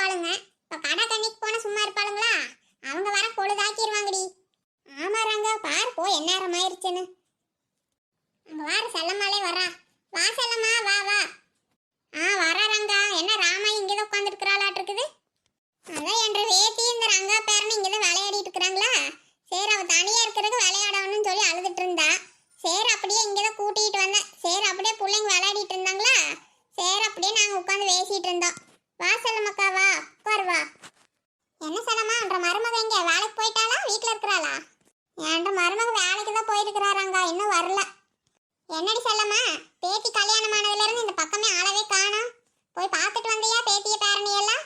பேசுவாளுங்க இப்ப கடை கண்ணிக்கு போன சும்மா இருப்பாளுங்களா? அவங்க வர பொழுதாக்கிடுவாங்கடி ஆமா ரங்க பாரு போய் எந்நேரம் ஆயிருச்சுன்னு அங்க வார செல்லம்மாலே வரா. வா செல்லம்மா வா வா ஆ வரா ரங்கா என்ன ராமா இங்கதான் உட்காந்துருக்கிறாளாட்டு இருக்குது அதான் என்ற வேத்தி இந்த ரங்கா பேரன் இங்கதான் விளையாடிட்டு இருக்கிறாங்களா சரி அவ தனியா இருக்கிறதுக்கு விளையாடணும்னு சொல்லி அழுதுட்டு இருந்தா சரி அப்படியே இங்கதான் கூட்டிகிட்டு வந்தேன் சரி அப்படியே பிள்ளைங்க விளையாடிட்டு இருந்தாங்களா சரி அப்படியே நாங்க உட்காந்து பேசிட்டு இருந்தோம் வா செல்லம்மக்கா வா உட்கார் வா என்ன செல்லம்மா என்ற மருமக எங்க வேலைக்கு போயிட்டாளா வீட்ல இருக்கிறாளா என்ற மருமக வேலைக்கு தான் போயிருக்கிறாராங்க இன்னும் வரல என்னடி செல்லம்மா பேத்தி கல்யாணம் ஆனதுல இருந்து இந்த பக்கமே ஆளவே காணோம் போய் பார்த்துட்டு வந்தியா பேத்திய பேரணி எல்லாம்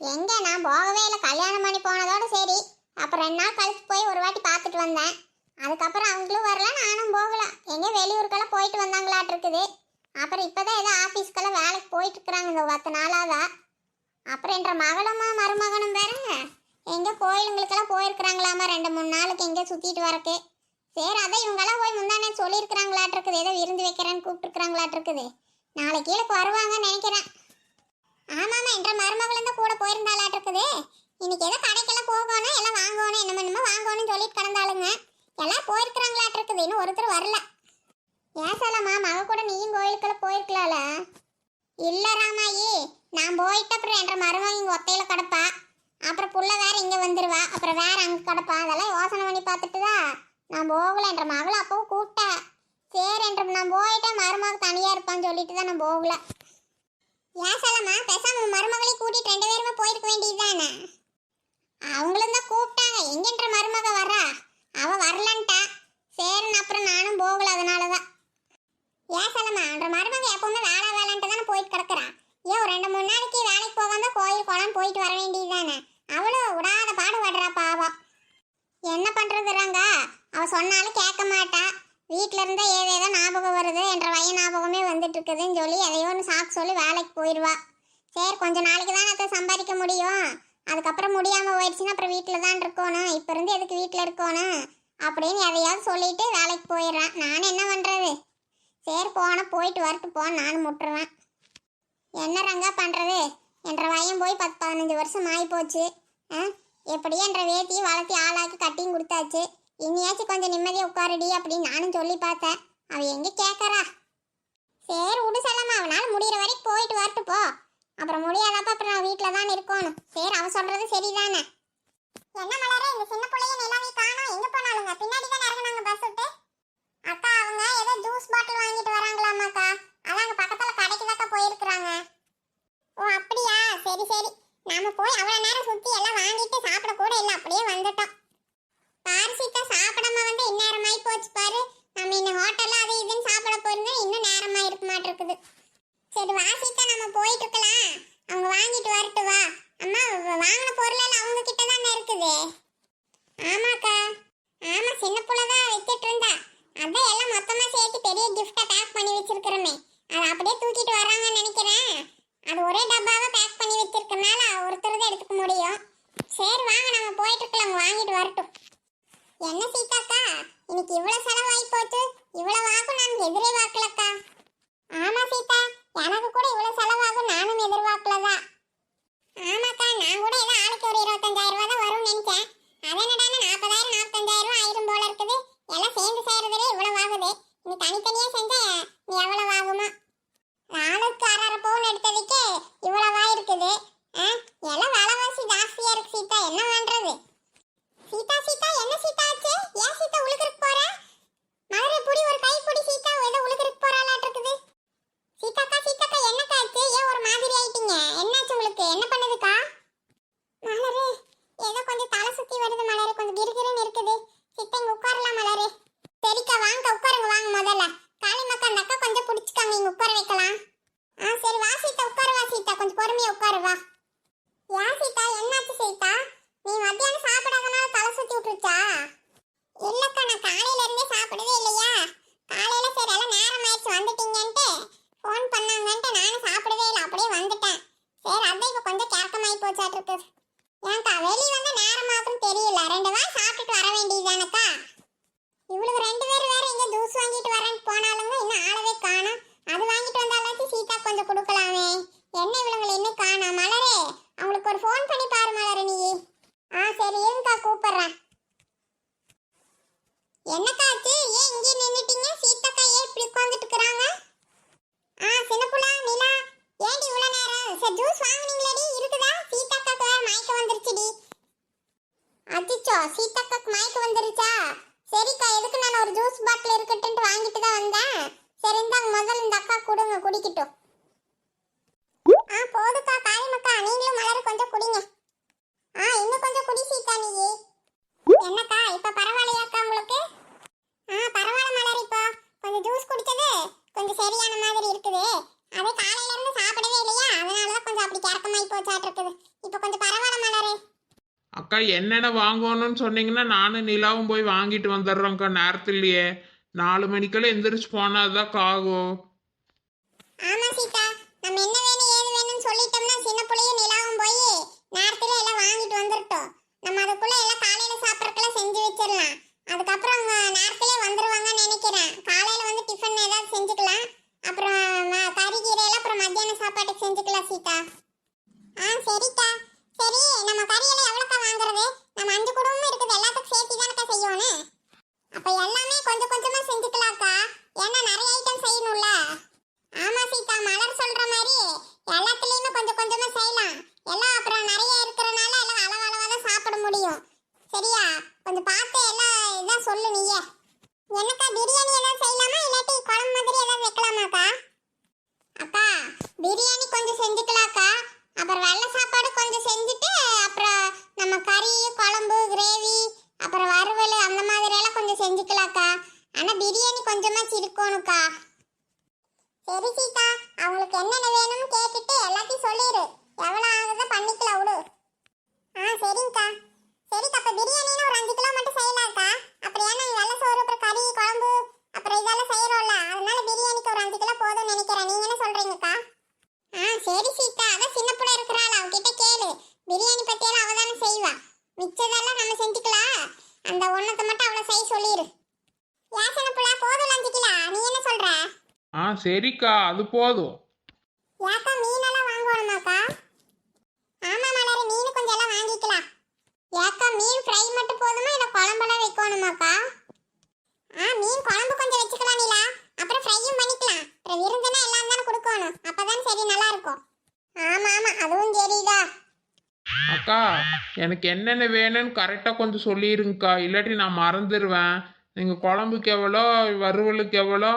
எங்க நான் போகவே இல்லை கல்யாணம் பண்ணி போனதோட சரி அப்புறம் ரெண்டு நாள் கழிச்சு போய் ஒரு வாட்டி பார்த்துட்டு வந்தேன் அதுக்கப்புறம் அவங்களும் வரல நானும் போகல. எங்கே வெளியூருக்கெல்லாம் போயிட்டு வந்தாங்களாட்டு இருக்குது. அப்புறம் இப்பதான் ஏதோ ஆஃபீஸ்க்கெல்லாம் வேலைக்கு போயிட்டு இருக்கிறாங்க இந்த பத்து நாளாக அப்புறம் என்ற மகளுமா மருமகனும் பாருங்க எங்கே கோயிலுங்களுக்கெல்லாம் போயிருக்கிறாங்களாமா ரெண்டு மூணு நாளுக்கு எங்கே சுற்றிட்டு வரக்கு. சரி அதான் இவங்கெல்லாம் போய் முந்தானே சொல்லியிருக்கிறாங்களாட்டு இருக்குது. ஏதோ விருந்து வைக்கிறேன்னு கூப்பிட்டுருக்குறாங்களாட்டு இருக்குது. நாளைக்கு கீழே வருவாங்கன்னு நினைக்கிறேன். ஆமாம்மா என்ற மருமகளும் தான் கூட போயிருந்தாளாட்டு இருக்குது. இன்னைக்கு ஏதோ கடைக்கெல்லாம் போகணும் எல்லாம் வாங்கணும் என்னமோ என்னமோ வாங்கணும்னு சொல்லிட்டு கிடந்தாளுங்க. எல்லாம் போயிருக்கிறாங்களாட்டு இருக்குது இன்னும் ஒருத்தர் வரல. ஏன் சொல்லம்மா மக கூட நீயும் கோயிலுக்குள்ள போயிருக்கலாம்ல இல்லை ராமாயி நான் போயிட்டு அப்புறம் என்ற மருமகன் இங்கே ஒத்தையில் கிடப்பா. அப்புறம் புள்ள வேற இங்கே வந்துடுவா அப்புறம் வேற அங்கே கிடப்பா. அதெல்லாம் யோசனை பண்ணி பார்த்துட்டு தான் நான் போகல என்ற மகளை அப்பவும் கூப்பிட்டேன் சரி என்ற நான் போயிட்டேன் மருமக தனியாக இருப்பான்னு சொல்லிட்டு தான் நான் போகல. ஏன் சொல்லம்மா பேசாம மருமகளையும் கூட்டிட்டு ரெண்டு பேருமே போயிருக்க வேண்டியது தானே அவங்களும் தான் கூப்பிட்டாங்க. எங்கென்ற மருமக வரா? அவ வரலன்ட்டா. சரின்னு அப்புறம் நானும் போகல அதனாலதான். ஏன் சொல்லம்மா அந்த மருமக எப்பவுமே வேலை வேலைன்ட்டு தானே போயிட்டு கிடக்குறான் ஏன் ஒரு ரெண்டு மூணு நாளைக்கு வேலைக்கு போகாம கோயில் குளம் போயிட்டு வர வேண்டியது தானே. அவளும் விடாத பாடுபடுறா பாவம். என்ன பண்ணுறதுறாங்க அவள் சொன்னாலும் கேட்க மாட்டா. வீட்ல இருந்தா ஏதேதோ ஞாபகம் வருது. என்ற வய ஞாபகமே வந்துட்டு இருக்குதுன்னு சொல்லி எதையோ ஒன்று சாக்கு சொல்லி வேலைக்கு போயிடுவா. சரி கொஞ்ச நாளைக்கு தான் அதை சம்பாதிக்க முடியும். அதுக்கப்புறம் முடியாமல் போயிடுச்சுன்னா அப்புறம் வீட்டில் தான் இருக்கணும் இப்போ இருந்து எதுக்கு வீட்டில் இருக்கணும் அப்படின்னு எதையாவது சொல்லிட்டு வேலைக்கு போயிடுறான். நான் என்ன பண்ணுறது சரி போனால் போயிட்டு வரட்டு போ நானும் முட்டுருவேன் என்ன ரங்கா பண்ணுறது என்ற வயம் போய் பத்து பதினஞ்சு வருஷம் ஆகி போச்சு ஆ? எப்படியோ என்ற வேத்தியை வளர்த்தி ஆளாக்கி கட்டியும் கொடுத்தாச்சு. இனியாச்சும் கொஞ்சம் நிம்மதியாக உட்காருடி அப்படின்னு நானும் சொல்லி பார்த்தேன். அவ எங்கே கேட்குறா சரி விடு செல்லம்மா. அவனால் முடிகிற வரைக்கும் போயிட்டு வரட்டு போ. அப்புறம் முடியாதப்ப அப்புறம் நான் வீட்டில் தான் இருக்கணும். சரி அவ சொல்றது சரிதானே? என்ன மலரே இந்த சின்ன பிள்ளைய நிலவி காணோம். எங்க போனாலுங்க? பின்னாடி தான் இறங்குனாங்க பஸ் விட்டு. அக்கா அவங்க ஏதோ ஜூஸ் பாட்டில் வாங்கிட்டு வராங்களாமாக்கா. அதான் அங்கே பக்கத்தில் கடைக்கு தாக்கா போயிருக்கிறாங்க. ஓ அப்படியா? சரி சரி. நாம போய் அவ்வளோ நேரம் சுற்றி எல்லாம் வாங்கிட்டு சாப்பிட கூட இல்லை அப்படியே வந்துட்டோம். பாரு சாப்பிடாம வந்து இந்நேரமாயி போச்சு பாரு. நம்ம இன்னும் ஹோட்டலில் அது இதுன்னு சாப்பிட போயிருந்தா இன்னும் நேரமாக இருக்க மாட்டிருக்குது. சரி வா நம்ம போயிட்டு இருக்கலாம் அவங்க வாங்கிட்டு வரட்டு வா அம்மா வ- வாங்கின பொருள் எல்லாம் அவங்க கிட்ட தானே இருக்குது? ஆமாக்கா. ஆமா சின்ன புள்ள தான் வித்துட்டு இருந்தா. அதான் எல்லாம் மொத்தமா சேர்த்து பெரிய கிஃப்டா பேக் பண்ணி வச்சிருக்கிறோமே. அதை அப்படியே தூக்கிட்டு வராங்கன்னு நினைக்கிறேன். அது ஒரே டப்பாவா பேக் பண்ணி வச்சிருக்கனால ஒருத்தர் தான் எடுத்துக்க முடியும். சரி வாங்க நம்ம போயிட்டு இருக்கலாம். வாங்கிட்டு வரட்டும். என்ன சீதாக்கா? இன்னைக்கு இவ்வளவு செலவாகி போச்சு. இவ்வளவு ஆகும் நான் எதிர்பார்க்கலக்கா. ஆமா சீதா. எனக்கு கூட இவ்வளவு செலவாகும். நானும் எதிர்பார்க்கலதான். ஆமாக்கா நான் கூட ஏதோ ஆளுக்கு ஒரு இருபத்தஞ்சாயிரம் ரூபா தான் வரும்னு நினைச்சேன். அதனடான நாற்பதாயிரம் நாற்பத்தஞ்சாயிரம் ரூபா ஆயிரம் போல இருக்குது. எல்லாம் சேர்ந்து செய்யறதுலே இவ்வளவு ஆகுது. நீ தனித்தனியா செஞ்சா நீ எவ்வளவு ஆகுமா? நாளுக்கு அரை பவுன் எடுத்ததுக்கே இவ்வளவா இருக்குது. ஆ? எல்லாம் விலைவாசி ஜாஸ்தியா இருக்கு சீதா. என்ன பண்றது? சீதா சீதா என்ன சீதா ஆச்சு? ஏன் சீதா உழுகுறக்கு போற? மதுரை புடி ஒரு கை புடி சீதா ஏதோ உழுகுறக்கு போறாளாட்டு இருக்குது சீதாக்கா சீதாக்கா என்னக்கா ஆச்சு? ஏன் ஒரு மாதிரி ஆயிட்டீங்க? என்னாச்சு உங்களுக்கு என்ன பண்ணுதுக்கா மலரு ஏதோ கொஞ்சம் தலை சுத்தி வருது மலரு கொஞ்சம் கிறுகிறுன்னு இருக்குது சித்த இங்க உட்காரலாம் மலரு சரிக்கா வாங்க உட்காருங்க வாங்க முதல்ல காளி மக்கா அந்த அக்கா கொஞ்சம் பிடிச்சிக்காங்க இங்க உட்கார வைக்கலாம் ஆ சரி வா சீதா உட்காரு வா சீதா கொஞ்சம் பொறுமையா உட்காரு வா ஏன் சீதா என்னாச்சு சீதா நீ மத்தியானம் சாப்பிடாதனால தலை சுத்தி விட்டுருச்சா இல்லக்கா நான் காலையில இருந்தே சாப்பிடவே இல்லையா? காலையில சரி எல்லாம் நேரம் ஆயிடுச்சு வந்துட்டீங்கன்ட்டு ஃபோன் பண்ணாங்கன்ட்டு நானும் சாப்பிடவே இல்லை அப்படியே வந்துட்டேன். சரி அதான் இப்போ கொஞ்சம் கேட்கமாயி போச்சாட்டு இருக்கு. ஏன்க்கா வெளியே வந்து நேரம் ஆகும் தெரியல. ரெண்டு வாரம் சாப்பிட்டுட்டு வர வேண்டியதுதானக்கா? இவளுக்கு ரெண்டு பேர் வேற எங்க ஜூஸ் வாங்கிட்டு வரேன்னு போனாலுங்க இன்னும் ஆளவே காணும். அது வாங்கிட்டு வந்தாலும் சீதா கொஞ்சம் கொடுக்கலாமே. என்ன இவளுங்களை என்ன காணோம் மலரே அவங்களுக்கு ஒரு ஃபோன் பண்ணி பாரு மலர் நீ ஆ சரி இருங்கக்கா கூப்பிடுறேன் என்னக்கா ஆச்சு ஏன் இங்கே நின்னுட்டீங்க சீதாக்கா ஏன் இப்படி உட்கார்ந்துட்டு இருக்கறாங்க ஆ சின்னப்புலா நிலா ஏன்டி இவ்வளவு நேரம் சரி ஜூஸ் வாங்குனீங்களேடி இருக்குதா சீதாக்காக்கு வேற மயக்கம் வந்துருச்சுடி அச்சோ சீதாக்காக்கு மயக்கம் வந்துருச்சா? சரிக்கா எதுக்கு நான் ஒரு ஜூஸ் பாட்டில் இருக்கட்டுன்ட்டு வாங்கிட்டு தான் வந்தேன். சரி இந்தாங்க முதல்ல இந்த அக்கா கொடுங்க குடிக்கட்டும். ஆ போதுக்கா காரியமக்கா நீங்களும் மலர் கொஞ்சம் குடிங்க. ஆ இன்னும் கொஞ்சம் குடி சீதா நீ. என்னக்கா இப்போ பரவாயில்லையாக்கா உங்களுக்கு? ஆ பரவாயில்ல மலர் இப்போ. கொஞ்சம் ஜூஸ் குடிச்சது கொஞ்சம் சரியான மாதிரி இருக்குது. அது காலையிலேருந்து சாப்பிடவே இல்லையா? அதனால தான் கொஞ்சம் அப்படி கிறக்கமாகி போச்சாட்டு இருக்குது இப்போ கொஞ்சம் பரவாயில்ல மலரு. அக்கா என்னென்ன வாங்கணும்னு சொன்னீங்கன்னா நானும் நிலாவும் போய் வாங்கிட்டு வந்துடுறோம்க்கா நேரத்துலயே. நாலு மணிக்கெல்லாம் எந்திரிச்சு போனாதான் ஆகும் ஆமா சீதா. நம்ம என்ன வேணும் ஏது வேணும்னு சொல்லிட்டோம்னா சின்ன புள்ளையும் நிலாவும் போய் நேரத்துல எல்லாம் வாங்கிட்டு வந்துட்டோம் நம்ம அதுக்குள்ள எல்லாம் காலையில சாப்பிட்றதுக்கெல்லாம் செஞ்சு வச்சிடலாம். அதுக்கப்புறம் அவங்க நேரத்திலே வந்துருவாங்கன்னு நினைக்கிறேன். காலையில வந்து டிஃபன் ஏதாவது செஞ்சுக்கலாம். அப்புறம் ம- கறி கீரையெல்லாம் அப்புறம் மத்தியான சாப்பாட்டுக்கு செஞ்சுக்கலாம் சீதா. ஆ சரிக்கா. சரி நம்ம கறியெல்லாம் எவ்வளோக்கா வாங்குறது நம்ம அஞ்சு குடும்பமும் இருக்குது எல்லாத்துக்கும் சேர்த்து தானக்கா செய்யணும் அப்ப எல்லாமே கொஞ்சம் கொஞ்சமா செஞ்சுக்கலாம்க்கா ஏன்னா நிறைய ஐட்டம் செய்யணும்ல ஆமா சீதா மலர் சொல்ற மாதிரி எல்லாத்துலயுமே கொஞ்சம் கொஞ்சமா செய்யலாம் எல்லாம் அப்புறம் நிறைய இருக்கிறனால எல்லாம் அளவு அளவா தான் சாப்பிட முடியும் சரியா கொஞ்சம் பார்த்து எல்லாம் இதான் சொல்லு நீயே என்னக்கா பிரியாணி ஏதாவது செய்யலாமா இல்லாட்டி குழம்பு மாதிரி ஏதாவது வைக்கலாமாக்கா அக்கா பிரியாணி கொஞ்சம் செஞ்சுக்கலாக்கா அப்புறம் வெள்ளை சாப்பாடு கொஞ்சம் செஞ்சுட்டு அப்புறம் நம்ம கறி குழம்பு கிரேவி அப்புறம் வறுவல் அந்த மாதிரி எல்லாம் கொஞ்சம் செஞ்சுக்கலாக்கா ஆனா பிரியாணி கொஞ்சமாச்சு இருக்கணும்க்கா சரி சீதா அவங்களுக்கு என்னென்ன வேணும்னு கேட்டுட்டு எல்லாத்தையும் சொல்லிடு எவ்வளோ ஆகுதோ பண்ணிக்கலாம் விடு. ஆ சரிங்கக்கா. சரிக்கா அப்போ பிரியாணின்னு ஒரு அஞ்சு கிலோ மட்டும் செய்யலாம்க்கா. அப்புறம் ஏன்னா வெள்ளை சோறு அப்புறம் கறி குழம்பு அப்புறம் இதெல்லாம் செய்கிறோம்ல அதனால பிரியாணிக்கு ஒரு அஞ்சு கிலோ போதும்னு நினைக்கிறேன். நீங்கள் என்ன சொல்கிறீங்கக்கா ஆ சரி சீதா. அதான் சின்ன பிள்ளை இருக்கிறாள்? அவகிட்ட கேளு. பிரியாணி பற்றியெல்லாம் அவள் தானே செய்வா. மிச்சதெல்லாம் நம்ம செஞ்சுக்கலாம். அந்த ஒன்றத்தை மட்டும் அவளை செய்ய சொல்லிடு ஏசன பிள்ளை போதும் அஞ்சு கிலோ. நீ என்ன சொல்கிற ஆ சரிக்கா. அது போதும். யாக்கா மீனெல்லாம் வாங்குவானாக்கா ஆமா மலர் மீன் கொஞ்சம் எல்லாம் வாங்கிக்கலாம். ஏக்கா மீன் ஃப்ரை மட்டும் போதுமா? இல்ல குழம்பெல்லாம் வைக்கணுமாக்கா? ஆ மீன் குழம்பு கொஞ்சம் வச்சுக்கலாம் நீலா. அப்புறம் ஃப்ரையும் பண்ணிக்கலாம். அப்புறம் விருந்துனா எல்லாம் தானே கொடுக்கணும். அப்பதான் சரி நல்லா இருக்கும். ஆமா ஆமா அதுவும் சரிதா அக்கா எனக்கு என்னென்ன வேணும்னு கரெக்டாக கொஞ்சம் சொல்லிடுங்கக்கா இல்லாட்டி நான் மறந்துடுவேன் நீங்கள் குழம்புக்கு எவ்வளோ வறுவலுக்கு எவ்வளோ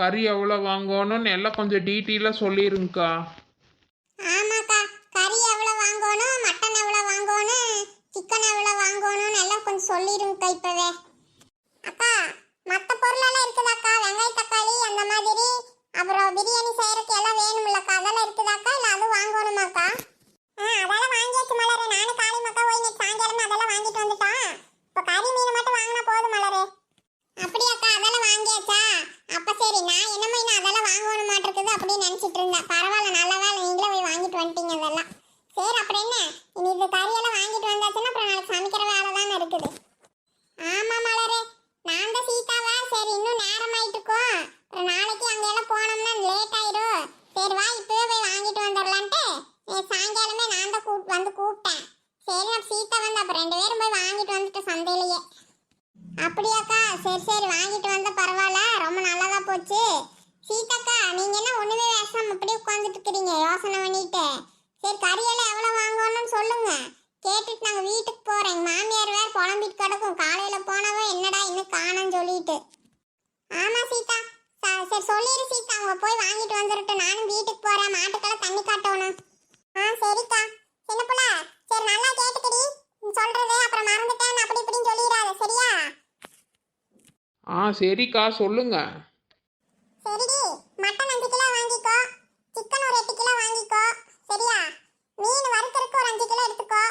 கறி எவ்வளோ வாங்கணும்னு எல்லாம் கொஞ்சம் டீட்டெயிலாக சொல்லிடுங்கக்கா ஆமாக்கா கறி எவ்வளோ வாங்கணும் மட்டன் எவ்வளோ வாங்கணும் சிக்கன் எவ்வளோ வாங்கணும்னு எல்லாம் கொஞ்சம் சொல்லிடுங்கக்கா இப்போவே. அக்கா மற்ற பொருளெல்லாம் இருக்குதாக்கா? வெங்காய தக்காளி அந்த மாதிரி. அப்புறம் பிரியாணி செய்யறதுக்கு எல்லாம் வேணும்லக்கா அதெல்லாம் இருக்குதாக்கா? இல்லை அதுவும் வாங்கணுமாக்கா? ஆ அதெல்லாம் வாங்கியாச்சு மலரு. நானும் காளி மக்கா போய் நேற்று சாயங்காலமே அதெல்லாம் வாங்கிட்டு வந்துட்டோம். இப்போ கறி மீன் மட்டும் வாங்கினா போதும் மலரு. அப்படியாக்கா அதெல்லாம் வாங்கியாச்சா? அப்போ சரி நான் என்னமோ இன்னும் அதெல்லாம் வாங்கணும் மாட்டிருக்குது அப்படின்னு நினச்சிட்டு இருந்தேன். பரவாயில்ல நல்ல வேலை. நீங்களே போய் வாங்கிட்டு வந்துட்டீங்க அதெல்லாம் சரி அப்புறம் என்ன? இனி இது கறியெல்லாம் வாங்கிட்டு வந்தாச்சுன்னா அப்புறம் நாளைக்கு சமைக்கிற வேலை தானே இருக்குது. ஆமா மலரே. நான் தான் சீதாவா? சரி இன்னும் நேரம் ஆயிட்டு இருக்கோம் நாளைக்கு அங்க எல்லாம் போனோம்னா லேட் ஆயிடும் சரி வா இப்பவே போய் வாங்கிட்டு வந்துடலான்ட்டு நேத்து சாயங்காலமே நான் தான் கூப் வந்து கூப்பிட்டேன் சரி நான் சீதா வந்து அப்ப ரெண்டு பேரும் போய் வாங்கிட்டு வந்துட்டோம் சந்தையிலேயே அப்படியாக்கா சரி சரி வாங்கிட்டு வந்த பரவாயில்ல ரொம்ப நல்லதா போச்சு சீதாக்கா நீங்க என்ன ஒண்ணுமே பேசாம அப்படியே உட்காந்துட்டு இருக்கிறீங்க யோசனை பண்ணிட்டு சரி கறியெல்லாம் எவ்வளவு வாங்கணும்னு சொல்லுங்க கேட்டுட்டு நாங்க வீட்டுக்கு போறோம் எங்க மாமியார் வேற புலம்பிட்டு கிடக்கும் காலையில போனவ என்னடா இன்னும் காணோம்னு சொல்லிட்டு ஆமா சீதா ச- சரி சொல்லிடு சீதா அவங்க போய் வாங்கிட்டு வந்துடட்டும் நானும் வீட்டுக்கு போறேன் மாட்டுக்கெல்லாம் தண்ணி காட்டணும் ஆ சரிக்கா சின்ன புள்ள சரி நல்லா கேட்டுக்கடி நீ சொல்றது அப்புறம் மறந்துட்டேன் அப்படி இப்படின்னு சொல்லிடாத சரியா ஆ சரிக்கா சொல்லுங்க. சரிடி மட்டன் அஞ்சு கிலோ வாங்கிக்கோ. சிக்கன் ஒரு எட்டு கிலோ வாங்கிக்கோ. சரியா? மீன் வறுக்கறதுக்கு ஒரு அஞ்சு கிலோ எடுத்துக்கோ.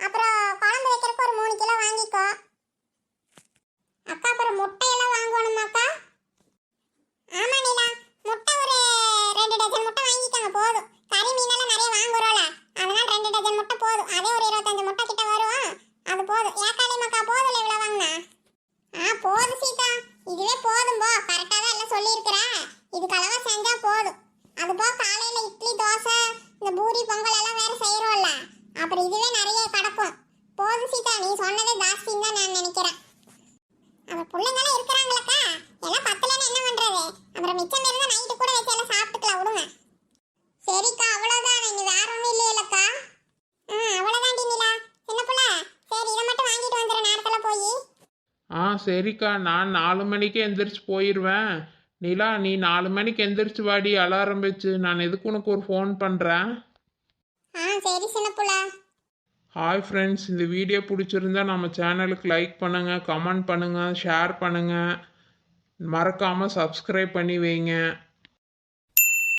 அப்புறம் குழம்பு வைக்கிறதுக்கு ஒரு மூணு கிலோ வாங்கிக்கோ. அக்கா அப்புறம் முட்டையெல்லாம் வாங்கணுமாக்கா? ஆமா நீலா முட்டை ஒரு ரெண்டு டஜன் முட்டை வாங்கிக்கோங்க போதும் கறி மீனெல்லாம் நிறைய வாங்குறோம்ல அதனால ரெண்டு டஜன் முட்டை போதும் அதே ஒரு இருபத்தஞ்சு முட்டை கிட்ட வரும் அது போதும் ஏக்காளி மக்கா போதும் இவ்வளோ வாங்கினா ஆ போதும் சீதா இதுவே போதும் போ கரெக்டாக தான் எல்லாம் சொல்லியிருக்கிறேன் இதுக்கு அளவா செஞ்சா போதும் அது போக காலையில இட்லி தோசை இந்த பூரி பொங்கல் எல்லாம் வேற செய்யறோம்ல நீ சொன்னதே ஜாஸ்தின்னு தான் நான் நினைக்கிறேன். அவ பிள்ளைங்களும் இருக்கிறாங்களக்கா. எல்லாம் பத்தலன்னு என்ன பண்றது? அப்புறம் மிச்சம் இருந்தா நைட்டு கூட வச்சு எல்லாம் சாப்பிட்டுக்கலாம் விடுங்க. சரிக்கா அவ்வளவுதான். இனி வேற ஒண்ணும் இல்லையலக்கா. ஆ அவ்வளவுதான் நிலா. சின்ன புள்ள சரி இதை மட்டும் வாங்கிட்டு வந்துடுற நேரத்துல போய். ஆ சரிக்கா. நான் நாலு மணிக்கு எந்திரிச்சு போயிடுவேன் நிலா நீ நாலு மணிக்கு எந்திரிச்சு வாடி. அலாரம் வச்சு நான் எதுக்கு உனக்கு ஒரு ஃபோன் பண்ணுறேன் ஆ சரி சின்ன புள்ள. ஹாய் ஃப்ரெண்ட்ஸ் இந்த வீடியோ பிடிச்சிருந்தா நம்ம சேனலுக்கு லைக் பண்ணுங்கள் கமெண்ட் பண்ணுங்கள் ஷேர் பண்ணுங்கள் மறக்காமல் சப்ஸ்கிரைப் பண்ணி வைங்க.